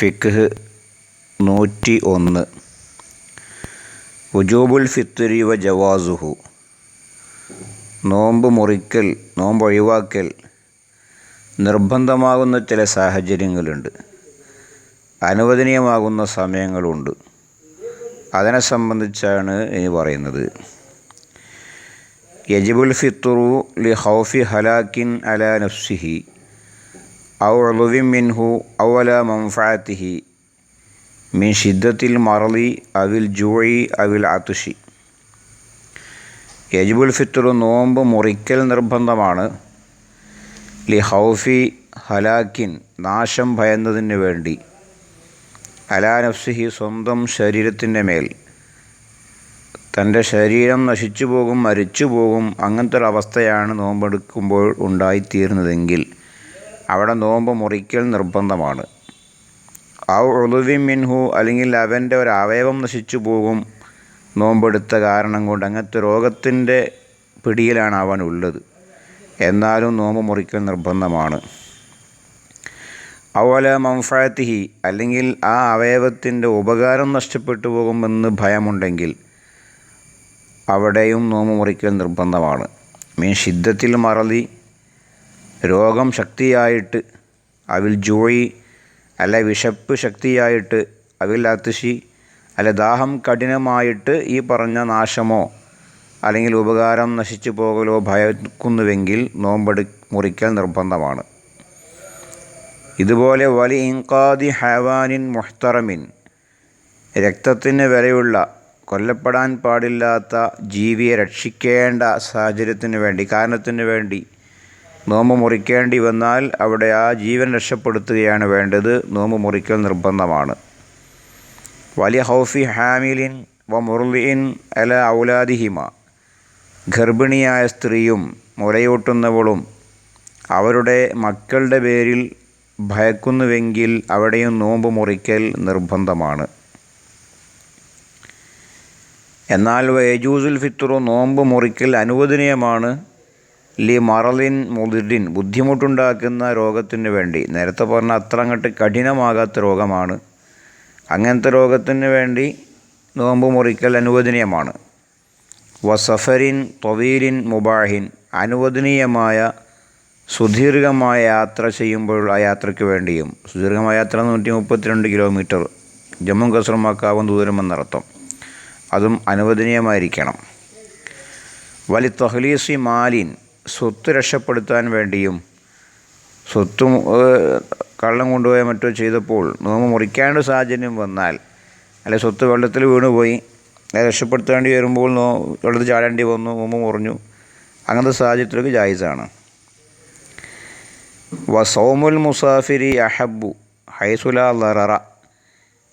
ഫിഖ് നൂറ്റി ഒന്ന്. വുജൂബുൽ ഫിത്രി വ ജവാസുഹു. നോമ്പ് മുറിക്കൽ നോമ്പ് ഒഴിവാക്കൽ നിർബന്ധമാകുന്ന ചില സാഹചര്യങ്ങളുണ്ട്. അനുവദനീയമാകുന്ന സമയങ്ങളുണ്ട്. അതിനെ സംബന്ധിച്ചാണ് ഇനി പറയുന്നത്. യജിബുൽ ഫിത്തുറു ലി ഹൗഫി ഹലാക്കിൻ അല നഫ്സിഹി. ഔ ഉളുവിൻ മിൻഹു ഔ അല മംഫാത്തിഹി മിൻ ഷിദ്ദത്തിൽ മറലി അവിൽ ജൂഴി അവിൽ അതുഷി യജ്ബുൽ ഫിത്തുറു നോമ്പ് മുറിക്കൽ നിർബന്ധമാണ്. ലി ഹൗഫി ഹലാക്കിൻ നാശം ഭയന്നതിന് വേണ്ടി. അലാ നഫ്സിഹി സ്വന്തം ശരീരത്തിന്റെ മേൽ. തന്റെ ശരീരം നശിച്ചു പോകും മരിച്ചു പോകും അങ്ങനത്തെ ഒരു അവസ്ഥയാണ് നോമ്പെടുക്കുമ്പോൾ ഉണ്ടായിത്തീരുന്നതെങ്കിൽ അവിടെ നോമ്പ് മുറിക്കൽ നിർബന്ധമാണ്. ആ ഉളുവി മിൻഹു അല്ലെങ്കിൽ അവന്റെ ഒരു അവയവം നശിച്ചു പോകും. നോമ്പെടുത്ത കാരണം കൊണ്ട് അങ്ങനത്തെ രോഗത്തിന്റെ പിടിയിലാണ് അവൻ ഉള്ളത്. എന്നാലും നോമ്പ് മുറിക്കൽ നിർബന്ധമാണ്. അവല മംഫാത്തിഹി അല്ലെങ്കിൽ ആ അവയവത്തിന്റെ ഉപകാരം നഷ്ടപ്പെട്ടു പോകുമെന്ന് ഭയമുണ്ടെങ്കിൽ അവിടെയും നോമ്പ് മുറിക്കൽ നിർബന്ധമാണ്. മീൻ ഷിദ്ധത്തിൽ മറലി രോഗം ശക്തിയായിട്ട് അവിൽ ജോയി അല്ല വിശപ്പ് ശക്തിയായിട്ട് അവിൽ അതിശി അല്ല ദാഹം കഠിനമായിട്ട് ഈ പറഞ്ഞ നാശമോ അല്ലെങ്കിൽ ഉപകാരം നശിച്ചു പോകലോ ഭയക്കുന്നുവെങ്കിൽ നോമ്പെടു മുറിക്കൽ നിർബന്ധമാണ്. ഇതുപോലെ വലി ഇൻകാദി ഹവാനിൻ മുഹ്തറമിൻ രക്തത്തിന് വിലയുള്ള കൊല്ലപ്പെടാൻ പാടില്ലാത്ത ജീവിയെ രക്ഷിക്കേണ്ട സാഹചര്യത്തിന് വേണ്ടി കാരണത്തിന് വേണ്ടി നോമ്പ് മുറിക്കേണ്ടി വന്നാൽ അവിടെ ആ ജീവൻ രക്ഷപ്പെടുത്തുകയാണ് വേണ്ടത്. നോമ്പ് മുറിക്കൽ നിർബന്ധമാണ്. വലിയ ഹൗഫി ഹാമിലിൻ വ മുർലിൻ അല ഔലാദിഹിമ. ഗർഭിണിയായ സ്ത്രീയും മുലയൂട്ടുന്നവളും അവരുടെ മക്കളുടെ പേരിൽ ഭയക്കുന്നുവെങ്കിൽ അവിടെയും നോമ്പ് മുറിക്കൽ നിർബന്ധമാണ്. എന്നാൽ വയജൂസുൽ ഫിത്തുറു നോമ്പ് മുറിക്കൽ അനുവദനീയമാണ്. ലി മറലിൻ മുതിഡിൻ ബുദ്ധിമുട്ടുണ്ടാക്കുന്ന രോഗത്തിന് വേണ്ടി. നേരത്തെ പറഞ്ഞ അത്ര അങ്ങോട്ട് കഠിനമാകാത്ത രോഗമാണ്. അങ്ങനത്തെ രോഗത്തിന് വേണ്ടി നോമ്പ് മുറിക്കൽ അനുവദനീയമാണ്. വസഫരിൻ തൊവീലിൻ മുബാഹിൻ അനുവദനീയമായ സുദീർഘമായ യാത്ര ചെയ്യുമ്പോൾ ആ യാത്രയ്ക്ക് വേണ്ടിയും സുദീർഘമായ യാത്ര നൂറ്റി മുപ്പത്തിരണ്ട് കിലോമീറ്റർ ജമ്മു കസറുമാക്കാവും ദൂരമെന്നർത്ഥം. അതും അനുവദനീയമായിരിക്കണം. വലി തഹ്ലീസി മാലിൻ സ്വത്ത് രക്ഷപ്പെടുത്താൻ വേണ്ടിയും സ്വത്തും കള്ളം കൊണ്ടുപോയ മറ്റോ ചെയ്തപ്പോൾ നോമ്പ് മുറിക്കാണ്ട് സാഹചര്യം വന്നാൽ അല്ലെ സ്വത്ത് വെള്ളത്തിൽ വീണുപോയി രക്ഷപ്പെടുത്തേണ്ടി വരുമ്പോൾ നോ വെള്ളത്തിൽ ചാടേണ്ടി വന്നു നോമ്പ് മുറിഞ്ഞു. അങ്ങനത്തെ സാഹചര്യത്തിലൊക്കെ ജായിസാണ്. വസോമുൽ മുസാഫിരി അഹബു ഹൈസുല ലററ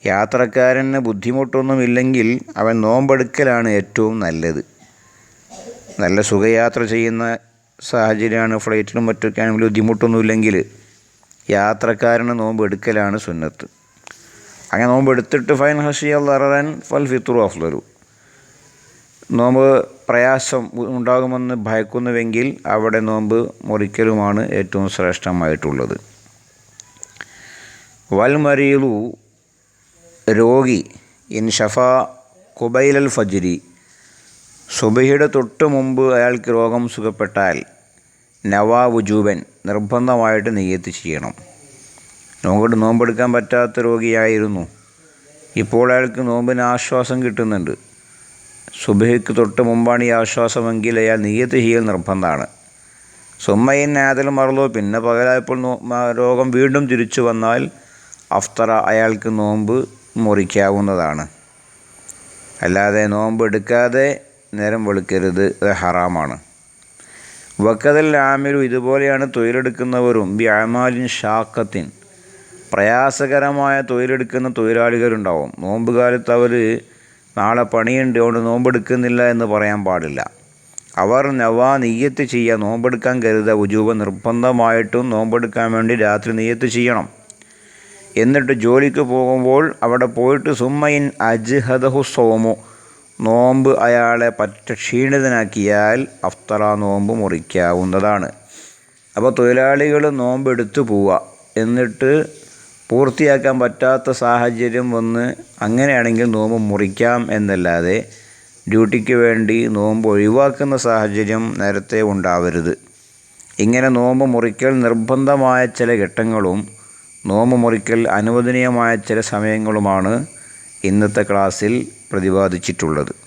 യാത്രക്കാരന് ബുദ്ധിമുട്ടൊന്നുമില്ലെങ്കിൽ അവൻ നോമ്പെടുക്കലാണ് ഏറ്റവും നല്ലത്. നല്ല സുഖയാത്ര ചെയ്യുന്ന സാഹചര്യമാണ്. ഫ്ലൈറ്റിലും മറ്റൊക്കെ ആണെങ്കിൽ ബുദ്ധിമുട്ടൊന്നുമില്ലെങ്കിൽ യാത്രക്കാരന് നോമ്പ് എടുക്കലാണ് സുന്നത്ത്. അങ്ങനെ നോമ്പ് എടുത്തിട്ട് ഫൈൻ ഹഷി അള്ളറൻ ഫൽ ഫിത്തുറു അഫ്ലറു. നോമ്പ് പ്രയാസം ഉണ്ടാകുമെന്ന് ഭയക്കുന്നുവെങ്കിൽ അവിടെ നോമ്പ് മുറിക്കലുമാണ് ഏറ്റവും ശ്രേഷ്ഠമായിട്ടുള്ളത്. വൽമരീലു രോഗി ഇൻ ഷഫ കുബൈലൽ ഫജ്രി. സുബഹിയുടെ തൊട്ട് മുമ്പ് അയാൾക്ക് രോഗം സുഖപ്പെട്ടാൽ നവാ വുജൂബൻ നിർബന്ധമായിട്ട് നെയ്യത്ത് ചെയ്യണം. നോമ്പോട്ട് നോമ്പെടുക്കാൻ പറ്റാത്ത രോഗിയായിരുന്നു. ഇപ്പോൾ അയാൾക്ക് നോമ്പിന് ആശ്വാസം കിട്ടുന്നുണ്ട്. സുബഹിക്ക് തൊട്ട് മുമ്പാണ് ഈ ആശ്വാസമെങ്കിൽ അയാൾ നെയ്യത്ത് ചെയ്യൽ നിർബന്ധമാണ്. സുമ്മയിൻ ആദൽ മറലോ പിന്നെ പകലായപ്പോൾ രോഗം വീണ്ടും തിരിച്ചു വന്നാൽ അഫ്തറ അയാൾക്ക് നോമ്പ് മുറിക്കാവുന്നതാണ്. അല്ലാതെ നോമ്പ് എടുക്കാതെ നേരം വെളുക്കരുത് അത് ഹറാമാണ്. വക്കതൽ ആമിലു ഇതുപോലെയാണ് തൊഴിലെടുക്കുന്നവരും ബി അമാലിൻ ഷാക്കത്തിൻ പ്രയാസകരമായ തൊഴിലെടുക്കുന്ന തൊഴിലാളികളുണ്ടാവും. നോമ്പ് കാലത്ത് അവർ നാളെ പണിയുണ്ട് അതുകൊണ്ട് നോമ്പെടുക്കുന്നില്ല എന്ന് പറയാൻ പാടില്ല. അവർ നവാ നെയ്യത്ത് ചെയ്യുക നോമ്പെടുക്കാൻ കരുത ഉജൂബ നിർബന്ധമായിട്ടും നോമ്പെടുക്കാൻ വേണ്ടി രാത്രി നെയ്യത്ത് ചെയ്യണം. എന്നിട്ട് ജോലിക്ക് പോകുമ്പോൾ അവിടെ പോയിട്ട് സുമ്മയിൻ അജ്ഹദഹു സോമു. നോമ്പ് അയാളെ പറ്റ ക്ഷീണിതനാക്കിയാൽ അഫ്തറ നോമ്പ് മുറിക്കാവുന്നതാണ്. അപ്പോൾ തൊഴിലാളികൾ നോമ്പ് എടുത്തു പോവുക. എന്നിട്ട് പൂർത്തിയാക്കാൻ പറ്റാത്ത സാഹചര്യം വന്ന് അങ്ങനെയാണെങ്കിൽ നോമ്പ് മുറിക്കാം എന്നല്ലാതെ ഡ്യൂട്ടിക്ക് വേണ്ടി നോമ്പ് ഒഴിവാക്കുന്ന സാഹചര്യം നേരത്തെ ഉണ്ടാവരുത്. ഇങ്ങനെ നോമ്പ് മുറിക്കൽ നിർബന്ധമായ ചില ഘട്ടങ്ങളും നോമ്പ് മുറിക്കൽ അനുവദനീയമായ ചില സമയങ്ങളുമാണ് ഇന്നത്തെ ക്ലാസ്സിൽ പ്രതിപാദിച്ചിട്ടുള്ളത്.